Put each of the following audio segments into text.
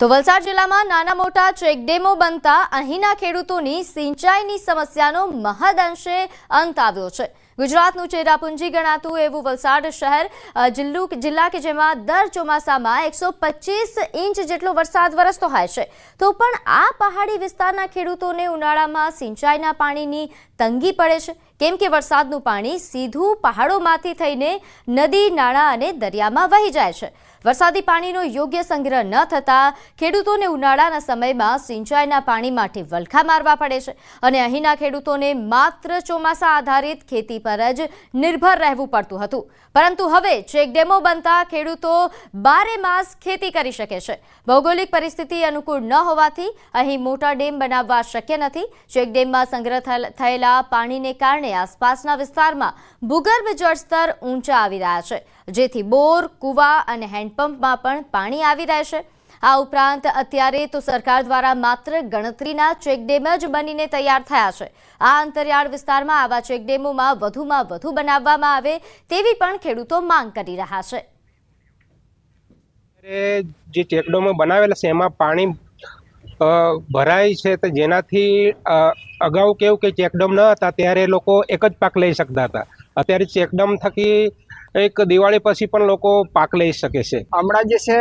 તો વલસાડ જિલ્લામાં નાના મોટા ચેકડેમો બનતા અહીંના ખેડૂતોની સિંચાઈની સમસ્યાનો મહદઅંશે અંત આવ્યો છે. ગુજરાતનું ચેરાપુંજી ગણાતું એવું વલસાડ શહેર જિલ્લું, જિલ્લા કે જેમાં દર ચોમાસામાં એકસો ઇંચ જેટલો વરસાદ વરસતો હોય છે. તો પણ આ પહાડી વિસ્તારના ખેડૂતોને ઉનાળામાં સિંચાઈના પાણીની તંગી પડે છે. કેમ કે વરસાદનું પાણી સીધું પહાડોમાંથી થઈને નદી, નાળા અને દરિયામાં વહી જાય છે. વરસાદી પાણીનો યોગ્ય સંગ્રહ ન થતાં ખેડૂતોને ઉનાળાના સમયમાં સિંચાઈના પાણી માટે વલખા મારવા પડે છે. અને અહીંના ખેડૂતોને માત્ર ચોમાસા આધારિત ખેતી પર જ નિર્ભર રહેવું પડતું હતું. પરંતુ હવે ચેકડેમો બનતા ખેડૂતો બારે માસ ખેતી કરી શકે છે. ભૌગોલિક પરિસ્થિતિ અનુકૂળ ન હોવાથી અહીં મોટા ડેમ બનાવવા શક્ય નથી. ચેકડેમમાં સંગ્રહ થયેલા પાણીને કારણે આસપાસના વિસ્તારમાં ભૂગર્ભ જળસ્તર ઊંચા આવી રહ્યા છે. જેથી બોર, કૂવા અને હેન્ડપંપમાં પણ પાણી આવી રહેશે આ ઉપરાંત અત્યારે તો સરકાર દ્વારા માત્ર ગણતરીના ચેકડેમ જ બનીને તૈયાર થયા છે. આ અંતરિયાળ વિસ્તારમાં આવા ચેકડેમોમાં વધુમાં વધુ બનાવવામાં આવે તેવી પણ ખેડૂતો માંગ કરી રહ્યા છે. જે ચેકડેમો બનાવેલા છે, એમાં પાણી ભરાય છે તો જેનાથી અગાઉ કેવું કે ચેકડેમ ન હતા, ત્યારે લોકો એક જ પાક લઈ શકતા હતા. અત્યારે ચેકડેમ થકી એક દિવાળી પછી પણ લોકો પાક લઈ શકે છે. હમણાં જે છે,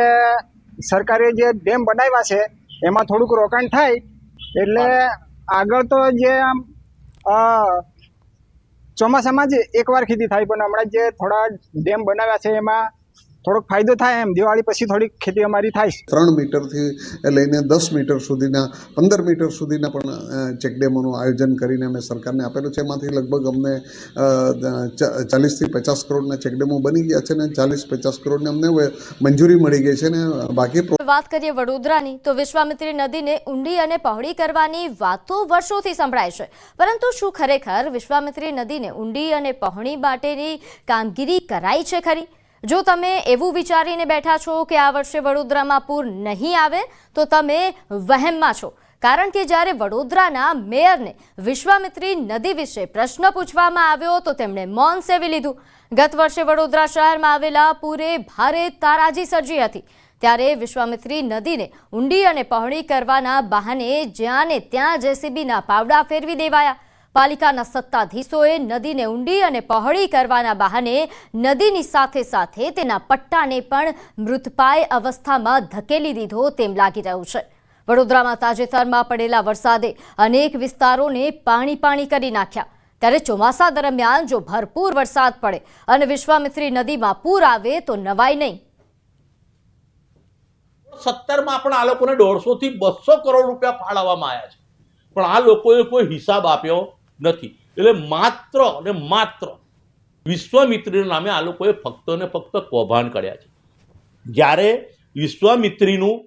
સરકારે જે ડેમ બનાવ્યા છે, એમાં થોડુંક રોકાણ થાય, એટલે આગળ તો જે આમ ચોમાસામાં જ એકવાર ખેતી થાય, પણ હમણાં જે થોડા ડેમ બનાવ્યા છે, એમાં થોડોક ફાયદો થાય એમ. દિવાળી પછી થોડીક ખેતી અમારી થાય ત્રણ મીટરથી લઈને દસ મીટર સુધીના પંદર મીટર સુધીના પણ ચેકડેમોનું આયોજન કરીને અમે સરકારને આપેલું છે. એમાંથી લગભગ અમને ચાલીસથી પચાસ કરોડના ચેકડેમો બની ગયા છે ને ચાલીસ પચાસ કરોડને અમને મંજૂરી મળી ગઈ છે ને બાકી વાત કરીએ વડોદરાની તો વિશ્વામિત્રી નદીને ઊંડી અને પહોળી કરવાની વાતો વર્ષોથી સંભળાય છે. પરંતુ શું ખરેખર વિશ્વામિત્રી નદીને ઊંડી અને પહોળી માટેની કામગીરી કરાઈ છે ખરી? જો તમે એવું વિચારીને બેઠા છો કે આ વર્ષે વડોદરામાં પૂર નહીં આવે, તો તમે વહેમમાં છો. કારણ કે જ્યારે વડોદરાના મેયરને વિશ્વામિત્રી નદી વિશે પ્રશ્ન પૂછવામાં આવ્યો, તો તેમણે મૌન સેવી લીધું. ગત વર્ષે વડોદરા શહેરમાં આવેલા પૂરે ભારે તારાજી સર્જી હતી. ત્યારે વિશ્વામિત્રી નદીને ઊંડી અને પહોળી કરવાના બહાને જ્યાં ને ત્યાં જેસીબીના પાવડા ફેરવી દેવાયા. પાલિકાના સત્તાધીશોએ નદીને ઊંડી અને પહોળી કરવાના બહાને નદીની સાથે સાથે તેના પટ્ટાને પણ મૃતપાય અવસ્થામાં ધકેલી દીધો તેમ લાગી રહ્યું છે. વડોદરામાં તાજેતરમાં પડેલા વરસાદે અનેક વિસ્તારોને પાણી પાણી કરી નાખ્યા. ત્યારે ચોમાસા દરમિયાન જો ભરપૂર વરસાદ પડે અને વિશ્વામિત્રી નદીમાં પૂર આવે તો નવાય નહીં. સત્તરમાં પણ આ લોકોને દોઢસો થી બસો કરોડ રૂપિયા ફાળવવામાં આવ્યા છે. પણ આ લોકોએ કોઈ હિસાબ આપ્યો નથી. એટલે માત્ર અને માત્ર વિશ્વામિત્રીના નામે આ લોકોએ ફક્ત ને ફક્ત કૌભાંડ કર્યા છે. જ્યારે વિશ્વામિત્રીનું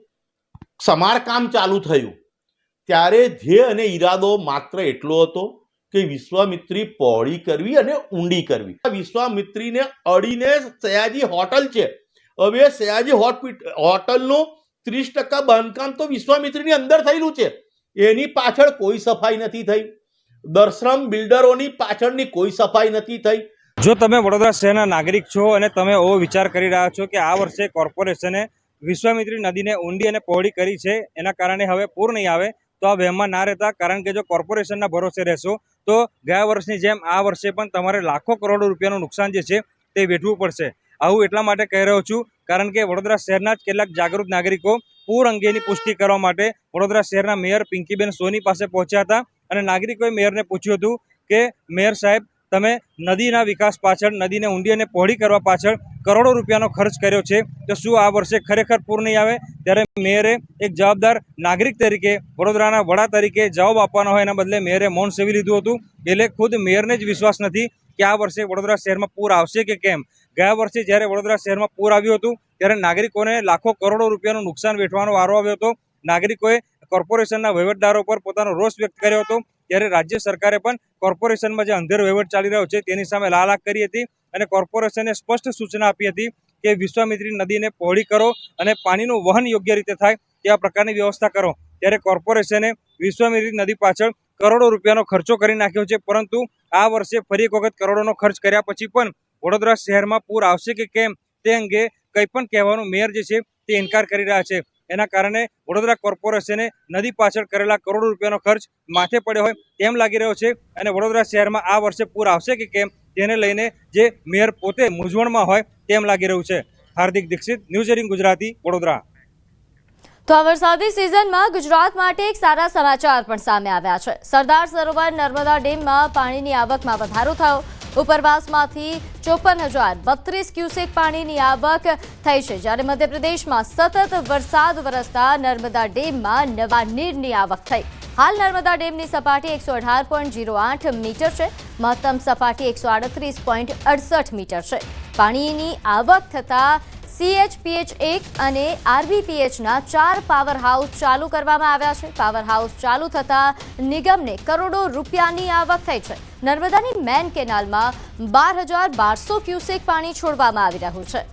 સમારકામ ચાલુ થયું, ત્યારે ધ્યેય અને ઈરાદો માત્ર એટલો હતો કે વિશ્વામિત્રી પહોળી કરવી અને ઊંડી કરવી. વિશ્વામિત્રીને અડીને સયાજી હોટલ છે. હવે સયાજી હોટ હોટલનું ત્રીસ ટકા બાંધકામ તો વિશ્વામિત્રીની અંદર થયેલું છે. એની પાછળ કોઈ સફાઈ નથી થઈ. દર્શનમ બિલ્ડરોની પાછળની કોઈ સફાઈ નથી થઈ. જો તમે વડોદરા શહેરના નાગરિક છો અને તમે એવો વિચાર કરી રહ્યા છો કે આ વર્ષે કોર્પોરેશને વિશ્વામિત્રી નદીને ઊંડી અને પહોળી કરી છે, એના કારણે હવે પૂર નહીં આવે, તો આ વહેમમાં ના રહેતા, કારણ કે જો કોર્પોરેશનના ભરોસે રહેશો, તો ગયા વર્ષની જેમ આ વર્ષે પણ તમારે લાખો કરોડો રૂપિયાનું નુકસાન જે છે તે વેઠવું પડશે. આવું એટલા માટે કહી રહ્યો છું, કારણ કે વડોદરા શહેરના જ કેટલાક જાગૃત નાગરિકો પૂર અંગેની પુષ્ટિ કરવા માટે વડોદરા શહેરના મેયર પિંકીબેન સોની પાસે પહોંચ્યા હતા. અને નાગરિકોએ મેયરને પૂછ્યું હતું કે, મેયર સાહેબ, તમે નદીના વિકાસ પાછળ, નદીને ઊંડી અને પહોળી કરવા પાછળ કરોડો રૂપિયાનો ખર્ચ કર્યો છે, તો શું આ વર્ષે ખરેખર પૂર નહીં આવે? ત્યારે મેયરે એક જવાબદાર નાગરિક તરીકે, વડોદરાના વડા તરીકે જવાબ આપવાનો હોય એના બદલે મેયરે મૌન સેવી લીધું હતું. એટલે ખુદ મેયરને જ વિશ્વાસ નથી કે આ વર્ષે વડોદરા શહેરમાં પૂર આવશે કે કેમ. ગયા વર્ષે જ્યારે વડોદરા શહેરમાં પૂર આવ્યું હતું, ત્યારે નાગરિકોને લાખો કરોડો રૂપિયાનું નુકસાન વેઠવાનો વારો આવ્યો હતો. નાગરિકોએ કોર્પોરેશનના વહીવટદારો પર પોતાનો રોષ વ્યક્ત કર્યો હતો, ત્યારે રાજ્ય સરકારે પણ કોર્પોરેશનમાં જે અંધેર વહીવટ ચાલી રહ્યો છે તેની સામે લાલાક કરી હતી અને કોર્પોરેશને સ્પષ્ટ સૂચના આપી હતી કે વિશ્વામિત્રી નદીને પહોળી કરો અને પાણીનું વહન યોગ્ય રીતે થાય તેવા પ્રકારની વ્યવસ્થા કરો. ત્યારે કોર્પોરેશને વિશ્વામિત્રી નદી પાછળ કરોડો રૂપિયાનો ખર્ચો કરી નાખ્યો છે, પરંતુ આ વર્ષે ફરી એક વખત કરોડોનો ખર્ચ કર્યા પછી પણ વડોદરા શહેરમાં પૂર આવશે કે કેમ તે અંગે કંઈ પણ કહેવાનું મેયર જે છે તે ઇનકાર કરી રહ્યા છે. એના કારણે વડોદરા કોર્પોરેશને નદી પાછળ કરેલા કરોડો રૂપિયાનો ખર્ચ માથે પડ્યો હોય તેમ લાગી રહ્યો છે અને વડોદરા શહેરમાં આ વર્ષે પૂર આવશે કે કેમ તેને લઈને જે મેયર પોતે મૂંઝવણમાં હોય તેમ લાગી રહ્યું છે. Hardik Dixit, news eighteen Gujarati, Vadodara. તો આ વરસાદી સિઝનમાં ગુજરાત માટે એક સારા સમાચાર પણ સામે આવ્યા છે. સરદાર સરોવર નર્મદા ડેમમાં પાણીની આવકમાં વધારો થયો. ઉપરવાસમાંથી ચોપન હજાર બત્રીસ ક્યુસેક પાણીની આવક થઈ છે. જ્યારે મધ્યપ્રદેશમાં સતત વરસાદ વરસતા નર્મદા ડેમમાં નવા નીરની આવક થઈ. હાલ નર્મદા ડેમની સપાટી એકસો અઢાર પોઈન્ટ જીરો આઠ મીટર છે. મહત્તમ સપાટી એકસો આડત્રીસ પોઈન્ટ અડસઠ મીટર છે. પાણીની આવક થતાં સીએચપીએચ એક અને આરબીપીએચના ચાર પાવર હાઉસ ચાલુ કરવામાં આવ્યા છે. પાવર હાઉસ ચાલુ થતાં નિગમને કરોડો રૂપિયાની આવક થઈ છે. નર્મદાની મેન કેનાલમાં બાર હજાર બારસો ક્યુસેક પાણી છોડવામાં આવી રહ્યું છે.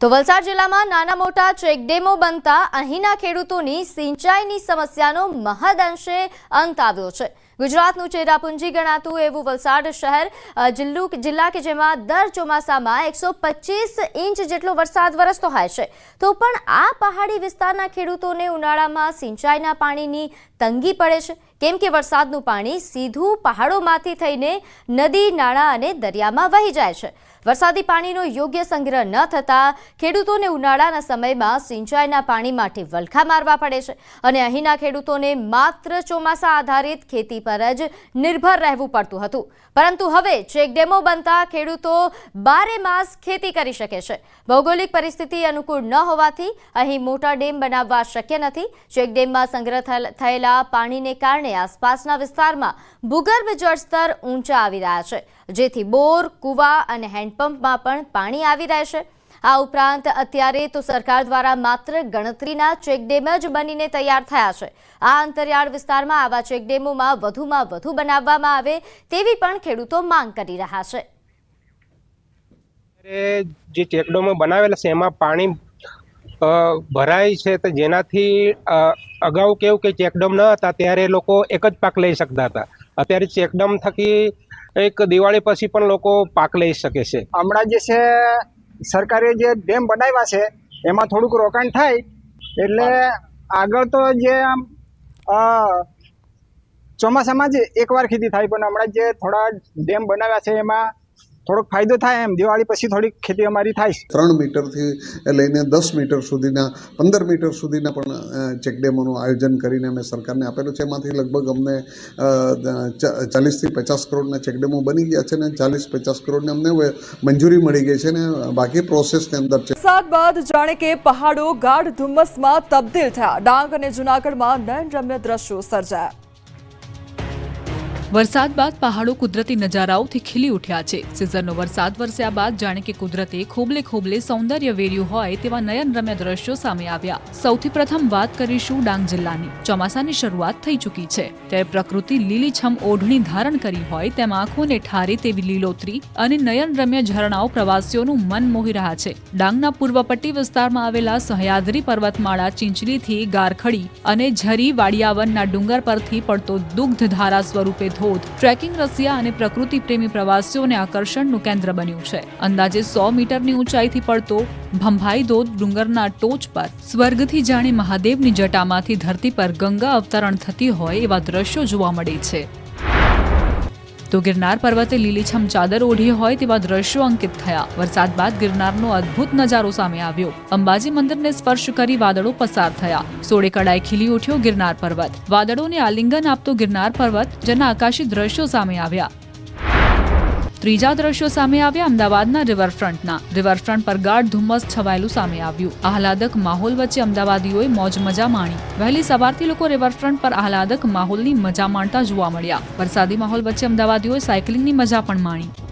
તો વલસાડ જિલ્લામાં નાના મોટા ચેકડેમો બનતા અહીંના ખેડૂતોની સિંચાઈની સમસ્યાનો મહદ અંશે અંત આવ્યો છે. ગુજરાતનું ચેરાપુંજી ગણાતું એવું વલસાડ શહેર જિલ્લું જિલ્લા કે જેમાં દર ચોમાસામાં એકસો ઇંચ જેટલો વરસાદ વરસતો હોય છે. તો પણ આ પહાડી વિસ્તારના ખેડૂતોને ઉનાળામાં સિંચાઈના પાણીની તંગી પડે છે. કેમ કે વરસાદનું પાણી સીધું પહાડોમાંથી થઈને નદી, નાળા અને દરિયામાં વહી જાય છે. વરસાદી પાણીનો યોગ્ય સંગ્રહ ન થતાં ખેડૂતોને ઉનાળાના સમયમાં સિંચાઈના પાણી માટે વલખા મારવા પડે છે. અને અહીંના ખેડૂતોને માત્ર ચોમાસા આધારિત ખેતી પર જ નિર્ભર રહેવું પડતું હતું. પરંતુ હવે ચેકડેમો બનતા ખેડૂતો બારે માસ ખેતી કરી શકે છે. ભૌગોલિક પરિસ્થિતિ અનુકૂળ ન હોવાથી અહીં મોટા ડેમ બનાવવા શક્ય નથી. ચેકડેમમાં સંગ્રહ થયેલ- પાણીને કારણે આસપાસના વિસ્તારમાં ભૂગર્ભ જળસ્તર ઊંચા આવી રહ્યા છે. જેથી બોર, કૂવા અને હેન્ડપંપમાં પણ પાણી આવી રહેશે. આ ઉપરાંત અત્યારે તો સરકાર દ્વારા માત્ર ગણતરીના ચેકડેમ જ બનીને તૈયાર થયા છે. આ અંતરિયાળ વિસ્તારમાં આવા ચેકડેમોમાં વધુમાં વધુ બનાવવામાં આવે તેવી પણ ખેડૂતો માંગ કરી રહ્યા છે. જે ચેકડેમો બનાવેલા છે, એમાં પાણી ભરાય છે તો જેનાથી અગાઉ કેવું કે ચેકડેમ ન હતા, ત્યારે લોકો એક જ પાક લઈ શકતા હતા. અત્યારે ચેકડેમ થકી એક દિવાળી પછી પણ લોકો પાક લઈ શકે છે. હમણાં જે છે, સરકારે જે ડેમ બનાવ્યા છે, એમાં થોડુંક રોકાણ થાય, એટલે આગળ તો જે આમ ચોમાસામાં જ એકવાર ખેતી થાય, પણ હમણાં જે થોડા ડેમ બનાવ્યા છે, એમાં થોડોક ફાયદો થાય એમ. દિવાળી પછી થોડીક ખેતી અમારી થાય ત્રણ મીટરથી લઈને દસ મીટર સુધીના પંદર મીટર સુધીના પણ ચેકડેમોનું આયોજન કરીને અમે સરકારને આપેલું છે. એમાંથી લગભગ અમને ચાલીસથી પચાસ કરોડના ચેકડેમો બની ગયા છે ને ચાલીસ પચાસ કરોડને અમને મંજૂરી મળી ગઈ છે ને બાકી પ્રોસેસની અંદર છે. વરસાદ બાદ જાણે કે પહાડો ગાઢ ધુમ્મસમાં તબદીલ થયા. ડાંગ અને જૂનાગઢમાં નયનરમ્ય દ્રશ્યો સર્જાયા. વરસાદ બાદ પહાડો કુદરતી નજારાઓથી ખીલી ઉઠ્યા છે. સિઝનનો વરસાદ વરસ્યા બાદ જાણે કે કુદરતે ખોબલે ખોબલે સૌંદર્ય વેર્યું હોય તેવા નયનરમ્ય દ્રશ્યો સામે આવ્યા. સૌથી પ્રથમ વાત કરીશું ડાંગ જિલ્લાની. ચોમાસાની શરૂઆત થઈ ચૂકી છે. ત્યારે પ્રકૃતિ લીલીછમ ઓઢણી ધારણ કરી હોય તેમ આંખોને ઠારે તેવી લીલોતરી અને નયનરમ્ય ઝરણાઓ પ્રવાસીઓનું મન મોહી રહ્યા છે. ડાંગના પૂર્વ પટ્ટી વિસ્તારમાં આવેલા સહયાદ્રી પર્વતમાળા ચીંચલીથી ગારખડી અને ઝરી વાડિયાવનના ડુંગર પરથી પડતો દુગ્ધધારા સ્વરૂપે ધોધ ટ્રેકિંગ રસિયા અને પ્રકૃતિ પ્રેમી પ્રવાસીઓને આકર્ષણનું કેન્દ્ર બન્યું છે. અંદાજે સો મીટરની ઊંચાઈથી પડતો ભંભાઈ ધોધ ડુંગરના ટોચ પર સ્વર્ગથી જાણે મહાદેવની જટામાંથી ધરતી પર ગંગા અવતરણ થતી હોય એવા દ્રશ્યો જોવા મળે છે. તો ગિરનાર પર્વતે લીલીછમ ચાદર ઓઢી હોય તેવા દ્રશ્યો અંકિત થયા. વરસાદ બાદ ગિરનારનો અદ્ભુત નજારો સામે આવ્યો. અંબાજી મંદિરને સ્પર્શ કરી વાદળો પસાર થયા. સોળે કડાએ ખીલી ઉઠ્યો ગિરનાર પર્વત. વાદળોને આલિંગન આપતો ગિરનાર પર્વત જેના આકાશી દ્રશ્યો સામે આવ્યા. ત્રીજા દ્રશ્યો સામે આવ્યા અમદાવાદના રિવરફ્રન્ટના. રિવરફ્રન્ટ પર ગાઢ ધુમ્મસ છવાયેલું સામે આવ્યું. આહલાદક માહોલ વચ્ચે અમદાવાદીઓએ મોજ મજા માણી. વહેલી સવારથી લોકો રિવરફ્રન્ટ પર આહલાદક માહોલની મજા માણતા જોવા મળ્યા. વરસાદી માહોલ વચ્ચે અમદાવાદીઓએ સાયકલિંગની મજા પણ માણી.